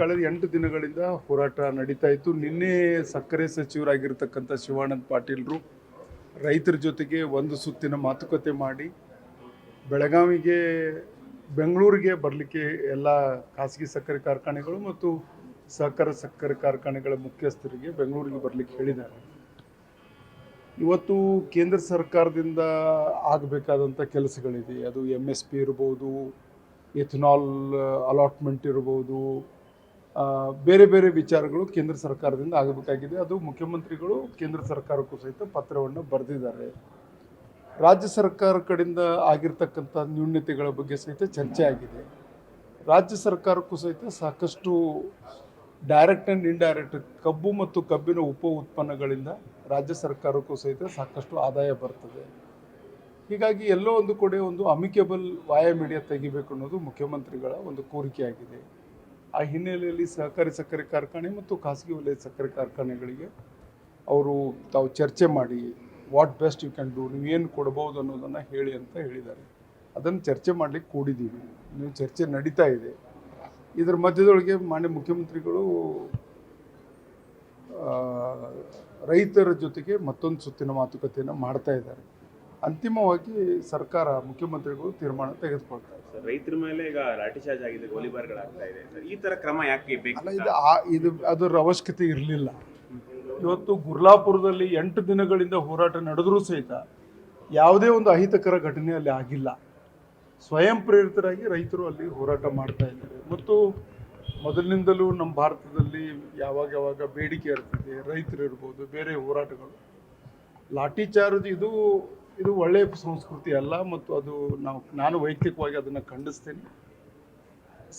ಕಳೆದ ಎಂಟು ದಿನಗಳಿಂದ ಹೋರಾಟ ನಡೀತಾ ಇತ್ತು. ನಿನ್ನೆ ಸಕ್ಕರೆ ಸಚಿವರಾಗಿರ್ತಕ್ಕಂಥ ಶಿವಾನಂದ ಪಾಟೀಲ್ರು ರೈತರ ಜೊತೆಗೆ ಒಂದು ಸುತ್ತಿನ ಮಾತುಕತೆ ಮಾಡಿ ಬೆಳಗಾವಿಗೆ, ಬೆಂಗಳೂರಿಗೆ ಬರಲಿಕ್ಕೆ ಎಲ್ಲ ಖಾಸಗಿ ಸಕ್ಕರೆ ಕಾರ್ಖಾನೆಗಳು ಮತ್ತು ಸಹಕಾರ ಸಕ್ಕರೆ ಕಾರ್ಖಾನೆಗಳ ಮುಖ್ಯಸ್ಥರಿಗೆ ಬೆಂಗಳೂರಿಗೆ ಬರಲಿಕ್ಕೆ ಹೇಳಿದ್ದಾರೆ. ಇವತ್ತು ಕೇಂದ್ರ ಸರ್ಕಾರದಿಂದ ಆಗಬೇಕಾದಂಥ ಕೆಲಸಗಳಿದೆ. ಅದು ಎಂ ಎಸ್ ಪಿ ಇರ್ಬೋದು ಎಥನಾಲ್ ಅಲಾಟ್ಮೆಂಟ್ ಇರ್ಬೋದು ಬೇರೆ ಬೇರೆ ವಿಚಾರಗಳು ಕೇಂದ್ರ ಸರ್ಕಾರದಿಂದ ಆಗಬೇಕಾಗಿದೆ. ಅದು ಮುಖ್ಯಮಂತ್ರಿಗಳು ಕೇಂದ್ರ ಸರ್ಕಾರಕ್ಕೂ ಸಹಿತ ಪತ್ರವನ್ನು ಬರೆದಿದ್ದಾರೆ. ರಾಜ್ಯ ಸರ್ಕಾರ ಕಡೆಯಿಂದ ಆಗಿರ್ತಕ್ಕಂಥ ನ್ಯೂನ್ಯತೆಗಳ ಬಗ್ಗೆ ಸಹಿತ ಚರ್ಚೆ ಆಗಿದೆ. ರಾಜ್ಯ ಸರ್ಕಾರಕ್ಕೂ ಸಹಿತ ಸಾಕಷ್ಟು ಡೈರೆಕ್ಟ್ ಆ್ಯಂಡ್ ಇಂಡೈರೆಕ್ಟ್ ಕಬ್ಬು ಮತ್ತು ಕಬ್ಬಿನ ಉಪ ಉತ್ಪನ್ನಗಳಿಂದ ರಾಜ್ಯ ಸರ್ಕಾರಕ್ಕೂ ಸಹಿತ ಸಾಕಷ್ಟು ಆದಾಯ ಬರ್ತದೆ. ಹೀಗಾಗಿ ಎಲ್ಲೋ ಒಂದು ಕಡೆ ಒಂದು ಅಮಿಕೇಬಲ್ ವಾಯ ಮೀಡಿಯಾ ತೆಗಿಬೇಕು ಅನ್ನೋದು ಮುಖ್ಯಮಂತ್ರಿಗಳ ಒಂದು ಕೋರಿಕೆಯಾಗಿದೆ. ಆ ಹಿನ್ನೆಲೆಯಲ್ಲಿ ಸಹಕಾರಿ ಸಕ್ಕರೆ ಕಾರ್ಖಾನೆ ಮತ್ತು ಖಾಸಗಿ ವಲಯದ ಸಕ್ಕರೆ ಕಾರ್ಖಾನೆಗಳಿಗೆ ಅವರು ತಾವು ಚರ್ಚೆ ಮಾಡಿ what best you can do ನೀವು ಏನು ಕೊಡಬಹುದು ಅನ್ನೋದನ್ನು ಹೇಳಿ ಅಂತ ಹೇಳಿದ್ದಾರೆ. ಅದನ್ನು ಚರ್ಚೆ ಮಾಡಲಿಕ್ಕೆ ಕೂಡಿದ್ದೀವಿ. ನೀವು ಚರ್ಚೆ ನಡೀತಾ ಇದೆ. ಇದರ ಮಧ್ಯದೊಳಗೆ ಮಾನ್ಯ ಮುಖ್ಯಮಂತ್ರಿಗಳು ರೈತರ ಜೊತೆಗೆ ಮತ್ತೊಂದು ಸುತ್ತಿನ ಮಾತುಕತೆಯನ್ನು ಮಾಡ್ತಾ ಇದ್ದಾರೆ. ಅಂತಿಮವಾಗಿ ಸರ್ಕಾರ ಮುಖ್ಯಮಂತ್ರಿಗಳು ತೀರ್ಮಾನ ತೆಗೆದುಕೊಳ್ತಾರೆ. ರೈತರ ಮೇಲೆ ಈಗ ಲಾಠಿ ಚಾರ್ಜ್ ಆಗಿದೆ ಗೋಲಿಬಾರ್ಗಳಾಗ್ತಾ ಇದೆ. ಈ ತರ ಕ್ರಮ ಯಾಕೆ ಬೇಕು ಅಲ್ಲ ಇದು ಆ ಇದು ಅದರ ಅವಶ್ಯಕತೆ ಇರಲಿಲ್ಲ. ಇವತ್ತು ಗುರ್ಲಾಪುರದಲ್ಲಿ ಎಂಟು ದಿನಗಳಿಂದ ಹೋರಾಟ ನಡೆದರೂ ಸಹಿತ ಯಾವುದೇ ಒಂದು ಅಹಿತಕರ ಘಟನೆ ಅಲ್ಲಿ ಆಗಿಲ್ಲ. ಸ್ವಯಂ ಪ್ರೇರಿತರಾಗಿ ರೈತರು ಅಲ್ಲಿ ಹೋರಾಟ ಮಾಡ್ತಾ ಇದ್ದಾರೆ. ಮತ್ತು ಮೊದಲಿನಿಂದಲೂ ನಮ್ಮ ಭಾರತದಲ್ಲಿ ಯಾವಾಗ ಯಾವಾಗ ಬೇಡಿಕೆ ಇರ್ತದೆ ರೈತರು ಇರ್ಬೋದು ಬೇರೆ ಹೋರಾಟಗಳು. ಲಾಠಿ ಚಾರ್ಜ್ ಇದು ಇದು ಒಳ್ಳೆಯ ಸಂಸ್ಕೃತಿ ಅಲ್ಲ ಮತ್ತು ಅದು ನಾವು, ನಾನು ವೈಯಕ್ತಿಕವಾಗಿ ಅದನ್ನು ಖಂಡಿಸ್ತೇನೆ.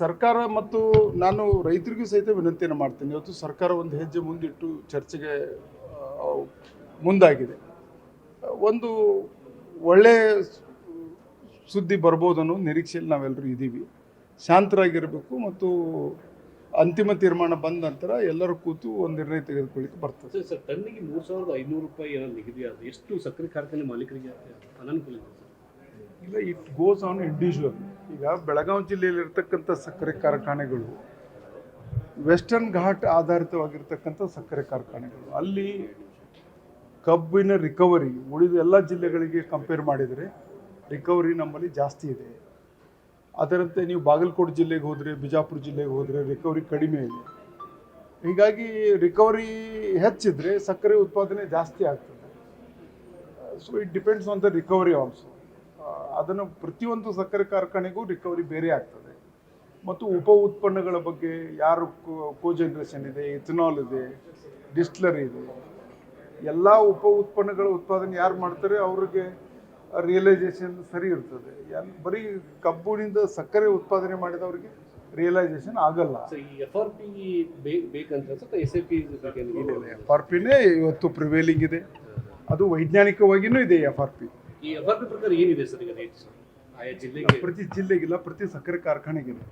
ಸರ್ಕಾರ ಮತ್ತು ನಾನು ರೈತರಿಗೂ ಸಹಿತ ವಿನಂತಿಯನ್ನು ಮಾಡ್ತೇನೆ. ಇವತ್ತು ಸರ್ಕಾರ ಒಂದು ಹೆಜ್ಜೆ ಮುಂದಿಟ್ಟು ಚರ್ಚೆಗೆ ಮುಂದಾಗಿದೆ. ಒಂದು ಒಳ್ಳೆಯ ಸುದ್ದಿ ಬರ್ಬೋದು ಅನ್ನೋ ನಿರೀಕ್ಷೆಯಲ್ಲಿ ನಾವೆಲ್ಲರೂ ಇದ್ದೀವಿ ಶಾಂತರಾಗಿರಬೇಕು ಮತ್ತು ಅಂತಿಮ ತೀರ್ಮಾನ ಬಂದ ನಂತರ ಎಲ್ಲರೂ ಕೂತು ಒಂದು ನಿರ್ಣಯ ತೆಗೆದುಕೊಳ್ಳಿಕ್ಕೆ ಬರ್ತದೆ. ಸರ್ ಸರ್ ಟನ್ನಿಗೆ ಮೂರು ಸಾವಿರದ ಐನೂರು ರೂಪಾಯಿ ಏನೋ ನಿಗದಿ ಆದ ಎಷ್ಟು ಸಕ್ಕರೆ ಕಾರ್ಖಾನೆ ಮಾಲೀಕರಿಗೆ ಅನನುಕೂಲ ಇದೆ ಸರ್? ಇಲ್ಲ ಇಟ್ ಗೋಸ್ ಆನ್ ಇಂಡಿವಿಜುವಲ್ ಈಗ ಬೆಳಗಾವಿ ಜಿಲ್ಲೆಯಲ್ಲಿ ಇರ್ತಕ್ಕಂಥ ಸಕ್ಕರೆ ಕಾರ್ಖಾನೆಗಳು ವೆಸ್ಟರ್ನ್ ಘಾಟ್ ಆಧಾರಿತವಾಗಿರ್ತಕ್ಕಂಥ ಸಕ್ಕರೆ ಕಾರ್ಖಾನೆಗಳು ಅಲ್ಲಿ ಕಬ್ಬಿನ ರಿಕವರಿ ಉಳಿದ ಎಲ್ಲ ಜಿಲ್ಲೆಗಳಿಗೆ ಕಂಪೇರ್ ಮಾಡಿದರೆ ರಿಕವರಿ ನಮ್ಮಲ್ಲಿ ಜಾಸ್ತಿ ಇದೆ. ಅದರಂತೆ ನೀವು ಬಾಗಲಕೋಟೆ ಜಿಲ್ಲೆಗೆ ಹೋದರೆ, ಬಿಜಾಪುರ ಜಿಲ್ಲೆಗೆ ಹೋದರೆ ರಿಕವರಿ ಕಡಿಮೆ ಇದೆ. ಹೀಗಾಗಿ ರಿಕವರಿ ಹೆಚ್ಚಿದ್ರೆ ಸಕ್ಕರೆ ಉತ್ಪಾದನೆ ಜಾಸ್ತಿ ಆಗ್ತದೆ. So it depends on the recovery also ಅದನ್ನು ಪ್ರತಿಯೊಂದು ಸಕ್ಕರೆ ಕಾರ್ಖಾನೆಗೂ ರಿಕವರಿ ಬೇರೆ ಆಗ್ತದೆ. ಮತ್ತು ಉಪ ಉತ್ಪನ್ನಗಳ ಬಗ್ಗೆ ಯಾರು ಕೋ ಜನರೇಷನ್ ಇದೆ ಇಥನಾಲ್ ಇದೆ ಡಿಸ್ಟ್ಲರಿ ಇದೆ. ಎಲ್ಲ ಉಪ ಉತ್ಪನ್ನಗಳ ಉತ್ಪಾದನೆ ಯಾರು ಮಾಡ್ತಾರೆ? ಅವ್ರಿಗೆ ರಿಯಲೈಸೇಷನ್ ಸರಿ ಇರ್ತದೆ. ಎಲ್- ಬರೀ ಕಬ್ಬಿನಿಂದ ಸಕ್ಕರೆ ಉತ್ಪಾದನೆ ಮಾಡಿದವರಿಗೆ ರಿಯಲೈಸೇಷನ್ ಆಗಲ್ಲ. ಸರ್ ಈ ಎಫ್ ಆರ್ ಪಿ ಬೇಕಂತ ಅನ್ಸುತ್ತೆ S I P F R ಪಿನೇ ಇವತ್ತು ಪ್ರಿವೇಲಿಂಗ್ ಇದೆ. ಅದು ವೈಜ್ಞಾನಿಕವಾಗಿಯೂ ಇದೆ ಎಫ್ ಆರ್ ಪಿ ಈ ಎಫ್ ಪ್ರಕಾರ ಏನಿದೆ ಸರ್ ಈಗ ರೇಟ್ ಸರ್ ಆಯಾ ಜಿಲ್ಲೆಗೆ? ಪ್ರತಿ ಜಿಲ್ಲೆಗಿಲ್ಲ ಪ್ರತಿ ಸಕ್ಕರೆ ಕಾರ್ಖಾನೆಗಿದೆ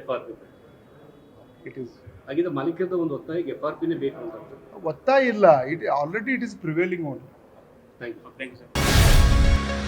F R P it is ಹಾಗಿದ್ರೆ ಮಾಲೀಕರದ ಒಂದು ಒತ್ತಾಯಕ್ಕೆ ಎಫ್ ಆರ್ ಪಿನೇ ಬೇಕು ಅಂತ ಒತ್ತಾಯ ಇಲ್ಲ. It already it is prevailing own thank you thank you sir